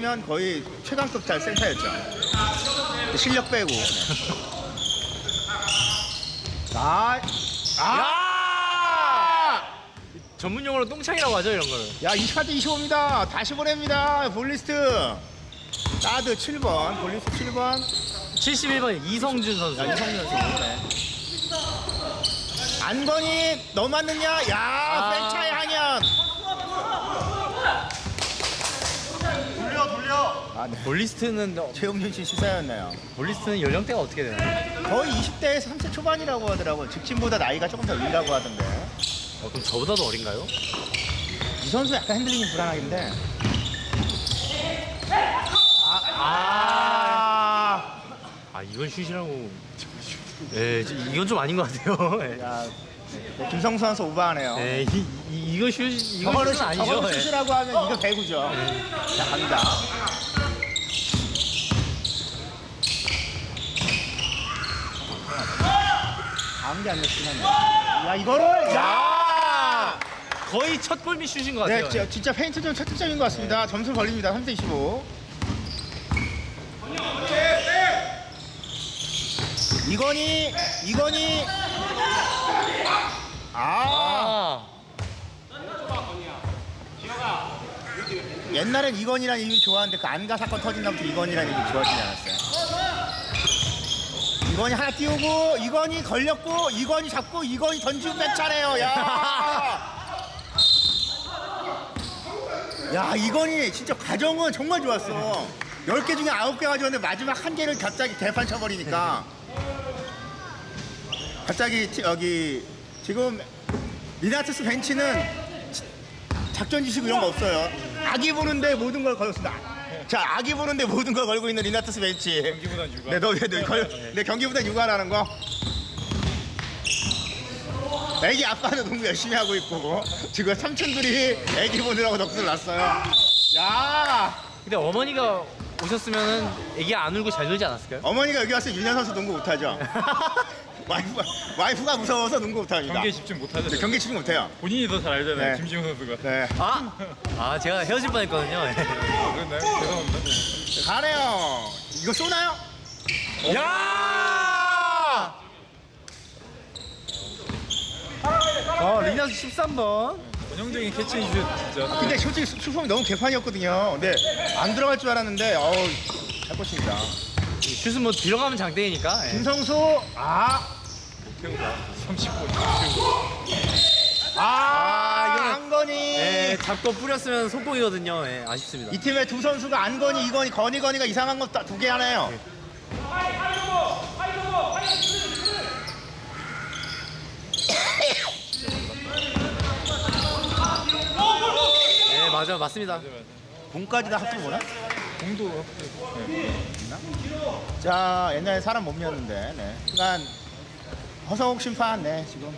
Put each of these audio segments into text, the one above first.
면 거의 최강급 잘 센터였죠. 실력 빼고. 네. 아, 아, 전문 용어로 똥창이라고 하죠 이런 거를. 야, 28대 25입니다. 다시 보냅니다. 볼리스트. 사드 7번, 볼리스트 7번. 71번 이성준 선수. 야, 이성준 선수. 네. 안건이 너 맞느냐? 야, 아. 벤차의 한현. 돌려, 돌려. 아, 네. 볼리스트는 최용준 씨 시사였나요? 볼리스트는 연령대가 어떻게 되나요? 거의 20대에서 30대 초반이라고 하더라고요. 직진보다 나이가 조금 더 위라고 하던데. 어, 그럼 저보다도 어린가요? 이 선수 약간 핸들링이 불안하긴데. 아, 아 이건 슛이라고. 예, 저- 이건 좀 아닌 것 같아요. 예. 야, 네, 김성수 선수 오버하네요. 예, 이, 이, 이거 슛, 이거 저거를 슛은 아니죠. 저거를 예. 슛이라고 하면 이거 배구죠. 자, 갑니다. 다음 게 아니었긴 한데. 야, 이거를, 야! 거의 첫 골밑 슛인 것 네, 같아요. 지- 진짜 페인트전 첫 득점인 것 같습니다. 점수 벌립니다. 3대 25. 이건희, 이건희. 아, 아, 옛날엔 이건희라는 이름이 좋았는데 그 안가 사건 터진 다음부터 이건희라는 이름이 좋아지지 않았어요. 이건희 하나 띄우고, 이건희 걸렸고, 이건희 잡고, 이건희 던지고 뺏차래요. 야! 야, 이건희 진짜 과정은 정말 좋았어. 10개 중에 9개 가져왔는데 마지막 한 개를 갑자기 대판 쳐버리니까. 갑자기 지- 여기 지금 리나트스 벤치는 작전 지시고 이런 거 없어요. 아기 보는데 모든 걸 걸었습니다. 자, 아기 보는데 모든 걸 걸고 있는 리나트스 벤치. 경기보단 육아. 네, 너, 네, 네, 걸, 네, 경기보다 육아라는 거. 애기 아빠는 농구 열심히 하고 있고 지금 삼촌들이 애기 보느라고 넋을 났어요. 야, 근데 어머니가 오셨으면은 애기 안 울고 잘 놀지 않았을까요? 어머니가 여기 와서 윤현 선수 농구 못하죠. 와이프가 와이프가 무서워서 농구 못합니다. 경기에 집중 못하죠. 네, 경기 집중 못해요. 본인이 더 잘 알잖아요. 네. 김지훈 선수가. 네, 아, 아 제가 헤어질 뻔했거든요. 예. 그랬나요? 죄송합니다. 가네요. 이거 쏘나요? 야! 어, 리나스 13번. 전형적인 캐치앤슛 진짜. 근데 솔직히 수- 수form이 너무 개판이었거든요. 근데 안 들어갈 줄 알았는데 어우 잘 꽂습니다. 슛은 뭐 들어가면 장땡이니까. 예. 김성수 아, 태우다. 30분. 아, 이거 이거는- 안건이 예, 잡고 뿌렸으면 속공이거든요. 예, 아쉽습니다. 이 팀의 두 선수가 안건이 이건이 건이 건이가 이상한 거 두 개 하네요. 예, 맞아, 맞습니다. 공까지 다 합쳐 보나? 공도. 네. 자 옛날에 사람 몸이었는데 네. 그간 허성욱 심판 네 지금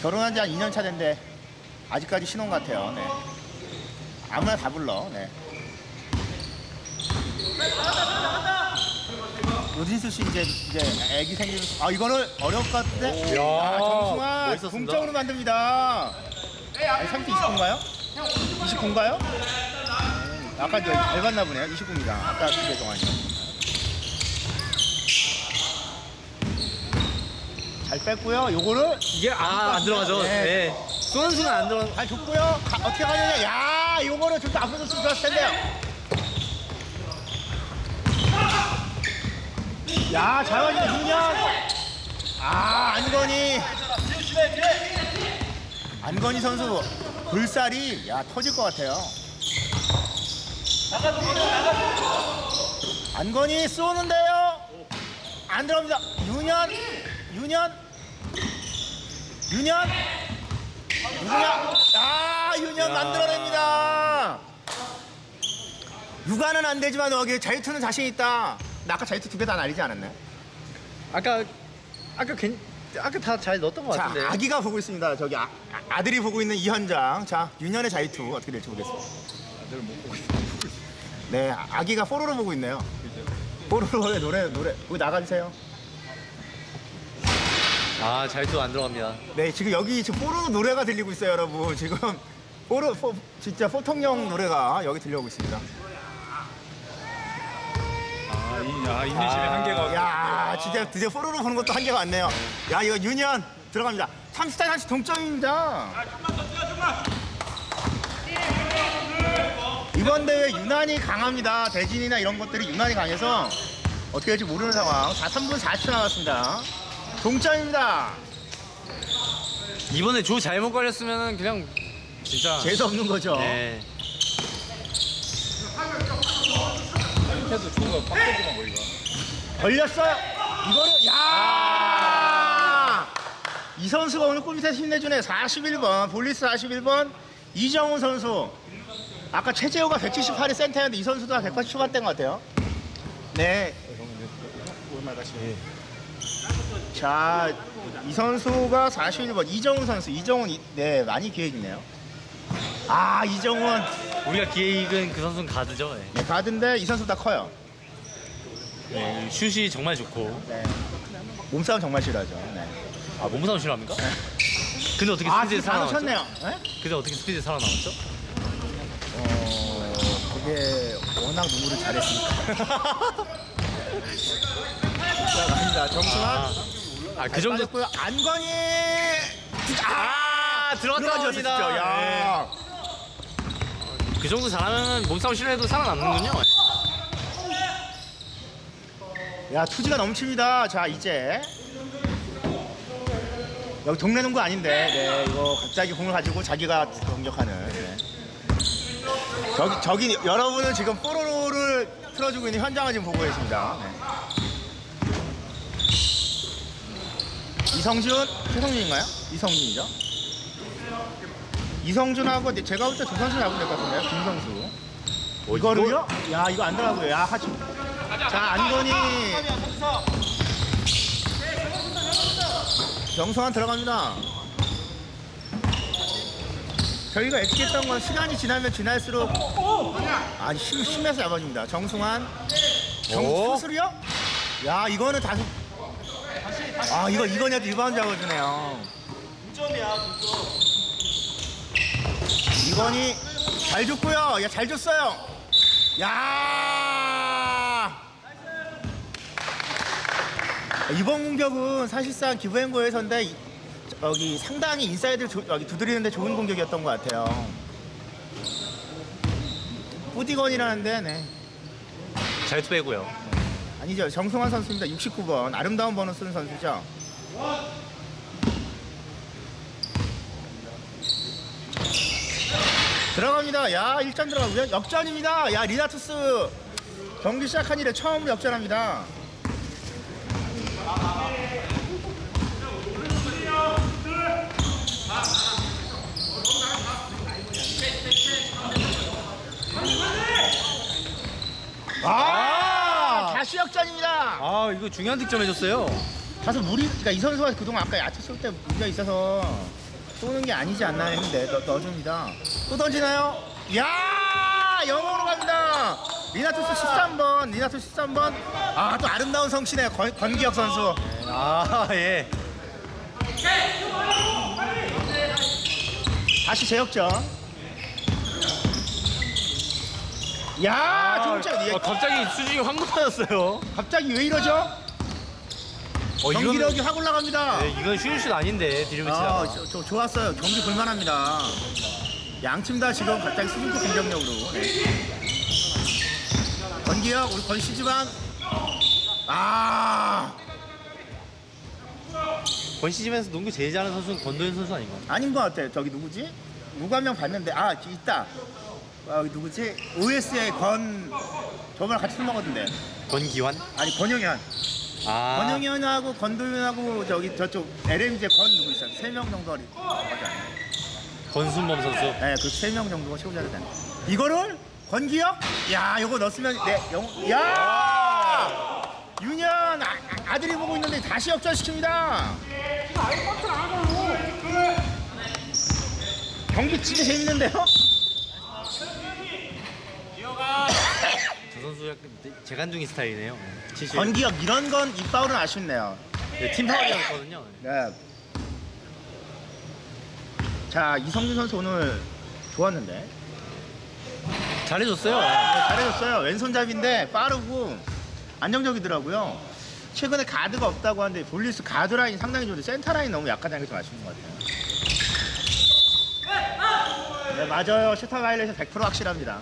결혼한 지 한 2년 차 된데 아직까지 신혼 같아요. 네. 아무나 다 불러. 네. 노진수 씨 이제 이제 애기 생기는 아 이거는 어려울 것 같은데. 오, 아, 야, 정승환 멋있었습니다. 동점으로 만듭니다. 아니 30대 29인가요? 29인가요? 아까 저 얇았나 보네요. 29입니다. 아까 두개 동안이. 잘 뺐고요. 요거를 이게 아, 안 들어가죠. 네. 예. 쏘는 순간 안 들어. 잘 줬고요. 가- 어떻게 가느냐. 야, 요거를 좀더 앞으로 줬으면 좋았을 텐데요. 야, 잘 맞네, 윤현. 아, 안건희. 안건희 선수 불살이 야 터질 것 같아요. 안건희 쏘는데요. 안 들어갑니다. 윤현, 윤현, 윤현. 누구냐? 아, 윤현 만들어냅니다. 육아는 안 되지만 여기 자유투는 자신 있다. 나 아까 자유투 두 개 다 날리지 않았나요? 아까 아까 괜 아까 다 잘 넣었던 것 자, 같은데. 아기가 보고 있습니다. 저기 아, 아 들이 보고 있는 이 현장. 자, 윤현의 자유투 어떻게 될지 있어. 네, 아- 아기가 포로로 보고 있네요. 포로로 노래 노래 거기 나가주세요. 아, 잘도 안 들어갑니다. 네, 지금 여기 지금 포로 노래가 들리고 있어요, 여러분. 지금 포로 포, 진짜 포통령 노래가 여기 들려오고 있습니다. 이, 야, 인내심의 한계가. 아, 야, 진짜 드디어 포로로 보는 것도 한계가 왔네요. 야, 이거 유니언 들어갑니다. 30대 30 동점입니다. 이번 대회 유난히 강합니다. 대진이나 이런 것들이 유난히 강해서 어떻게 될지 모르는 상황. 4, 3분 40초 남았습니다. 동점입니다. 이번에 조 잘못 걸렸으면 그냥 진짜. 재수 없는 거죠. 네. 이렇게도 좋은 거 빡세지만 거기가. 걸렸어요. 이거를 야! 이 선수가 오늘 골밑에서 힘내주네. 41번 볼리스 41번 이정훈 선수. 아까 최재호가 178이 센터였는데 이 선수도 한180 초반대인 것 같아요. 네. 자, 이 선수가 41번 이정훈 선수. 이정훈 이- 네 많이 기회 있네요. 아 이정훈 우리가 기회 익은 그 선수는 가드죠. 네. 네, 가드인데 이 선수보다 커요. 네, 슛이 정말 좋고. 네. 몸싸움 정말 싫어하죠. 네. 아, 몸싸움 싫어합니까? 근데 어떻게 아, 스피드에 지금 바로 살아남았죠? 쳤네요. 네? 근데 어떻게 스피드에 살아남았죠? 어, 그게 워낙 농구를 잘했으니까. 자, 갑니다. 정승환. 아, 아, 그 정도. 빠졌고요. 안광희. 아, 들어갔다 들어가죠, 옵니다. 진짜. 야. 그 정도 잘하면 몸싸움 싫어해도 살아남는군요. 야, 투지가 넘칩니다. 자, 이제. 여기 동네 농구 아닌데, 네, 이거 갑자기 공을 가지고 자기가 공격하는. 네. 저기, 저기, 여러분은 지금 뽀로로를 틀어주고 있는 현장을 지금 보고 계십니다. 네. 이성준, 최성준인가요? 이성준이죠. 이성준하고 제가 볼때두 선수 잡으면 될것 같은데요, 김성수. 어, 이거를요? 야, 이거 안 들어가고요. 야, 하지. 자, 안건이. 정성환 들어갑니다. 저희가 애측했던 건 시간이 지나면 지날수록 아, 심, 심해서 잡아줍니다. 정승환. 오. 정수술이요? 야, 이거는 다시. 아, 이거, 이거냐도 리바운드 잡아주네요. 이건이 잘 줬고요. 야, 잘 줬어요. 야! 이번 공격은 사실상 기부행고에서인데 이- 여기 상당히 인사이드를 조- 여기 두드리는데 좋은 공격이었던 것 같아요. 뿌디건이라는데 네. 잘 빼고요. 아니죠 정승환 선수입니다. 69번 아름다운 번호 쓰는 선수죠. 들어갑니다. 야 1점 들어가고요. 역전입니다. 야 리나투스 경기 시작한 이래 처음으로 역전합니다. 아, 다시 역전입니다. 아, 이거 중요한 득점 해줬어요. 가서 무리, 그러니까 이 선수가 그동안 아까 야채 쏠때 문제가 있어서 쏘는 게 아니지 않나 했는데 넣, 넣어줍니다. 또 던지나요? 야 영어로 갑니다. 리나투스 13번, 리나투스 13번. 아, 또 아름다운 성씨네요. 권, 권기혁 선수. 아, 예. 다시 재역전. 야, 동점. 아, 갑자기 수준이 확 높아졌어요. 갑자기 왜 이러죠? 어, 경기력이 확 올라갑니다. 네, 이건 슛슛 아닌데 드리블 치다가. 아, 저, 저 좋았어요. 경기 볼만합니다. 양팀 다 지금 갑자기 수준급 공격력으로. 네. 권기혁, 우리 권시지만. 아, 권 시즌에서 농구 제일 잘하는 선수는 권도현 선수 아닌가요? 아닌 것 같아요. 저기 누구지? 누구 한명 봤는데, 아, 있다. 아, 여기 누구지? OS의 권, 저번에 같이 술 먹었는데. 권기환? 아니, 권영현. 아. 권영현하고 권도현하고 저기 저쪽 LMG 권 누구 있어 요? 세 명 정도 어리. 맞아. 권순범 선수. 네, 그 세 명 정도가 최고 잘했다. 이거를 권기혁? 야, 이거 넣었으면 네, 영, 야! 윤현 아, 아, 들이 보고 있는데 다시 역전시킵니다. 경기 진짜 재밌는데요? 저 선수 약간 재간둥이 스타일이네요. 70. 권기혁 이런 건 이 파울은 아쉽네요. 네, 팀 파울이었거든요. 네. 자, 이성준 선수 오늘 좋았는데. 잘해줬어요. 네, 잘해줬어요. 왼손잡인데 빠르고 안정적이더라고요. 최근에 가드가 없다고 하는데 볼리스 가드 라인 상당히 좋은데 센터 라인 너무 약하다는 게 좀 아쉬운 것 같아요. 네 맞아요. 슈터 바이올렛은 100% 확실합니다.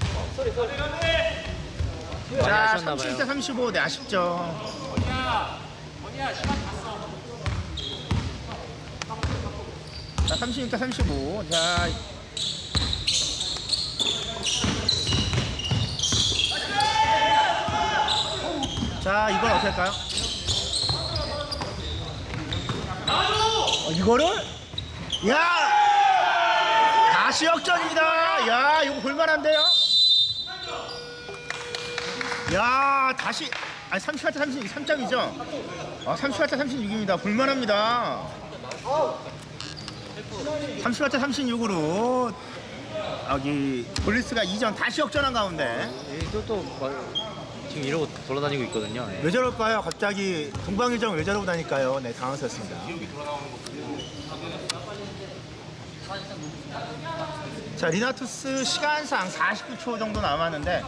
많이 자, 아 셨나봐요. 30대 35, 네 아쉽죠. 자, 36대 35. 자, 자, 이건 어떻게 할까요? 어, 이거를? 야! 다시 역전입니다. 야, 이거 볼만한데요? 야, 다시 아니 38대 36, 3점이죠? 아, 38대 36입니다. 볼만합니다. 38대 36으로 여기 볼리스가 2점 다시 역전한 가운데 또또 지금 이러고 돌아다니고 있거든요. 예. 왜 저럴까요? 갑자기 동방일정 왜 저러고 다닐까요? 네, 당황스럽습니다. 자, 리나투스 시간상 49초 정도 남았는데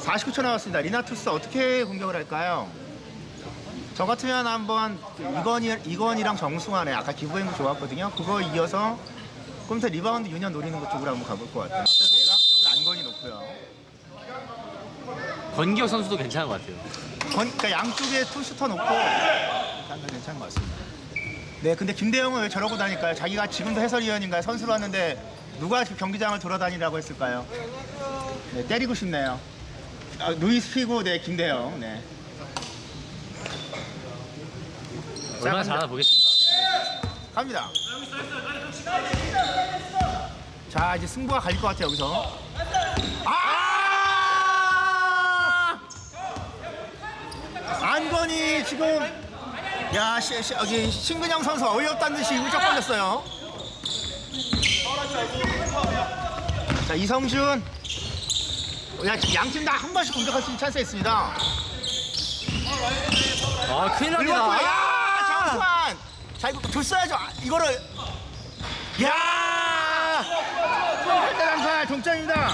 49초 남았습니다. 리나투스 어떻게 공격을 할까요? 저 같으면 한번 그 이건이, 이건이랑 정승환의 아까 기부행도 좋았거든요. 그거 이어서 컴퓨터 리바운드 유년 노리는 것 쪽으로 한번 가볼 것 같아요. 그래서 예각적으로 안건이 높고요. 권기혁 선수도 괜찮은 것 같아요. 건- 그러니까 양쪽에 투슈터 놓고 약간 괜찮은 것 같습니다. 네, 근데 김대영은 왜 저러고 다닐까요? 자기가 지금도 해설위원인가요? 선수로 왔는데 누가 그 경기장을 돌아다니라고 했을까요? 네, 때리고 싶네요. 아, 루이스 피고, 네, 김대영. 네. 얼마나. 잘하나 보겠습니다. 갑니다. 자, 이제 승부가 갈릴 것 같아요, 여기서. 아! 안건이 지금 야, 시, 시, 여기 신근영 선수 어이없다는 듯이 울적 걸렸어요. 자, 이성준. 양팀 다 한 번씩 공격할 수 있는 찬스가 있습니다. 아 큰일 납니다. 또, 야, 정수환. 자, 이거 줬어야죠. 아, 이거를. 야! 8대 3살 동점입니다.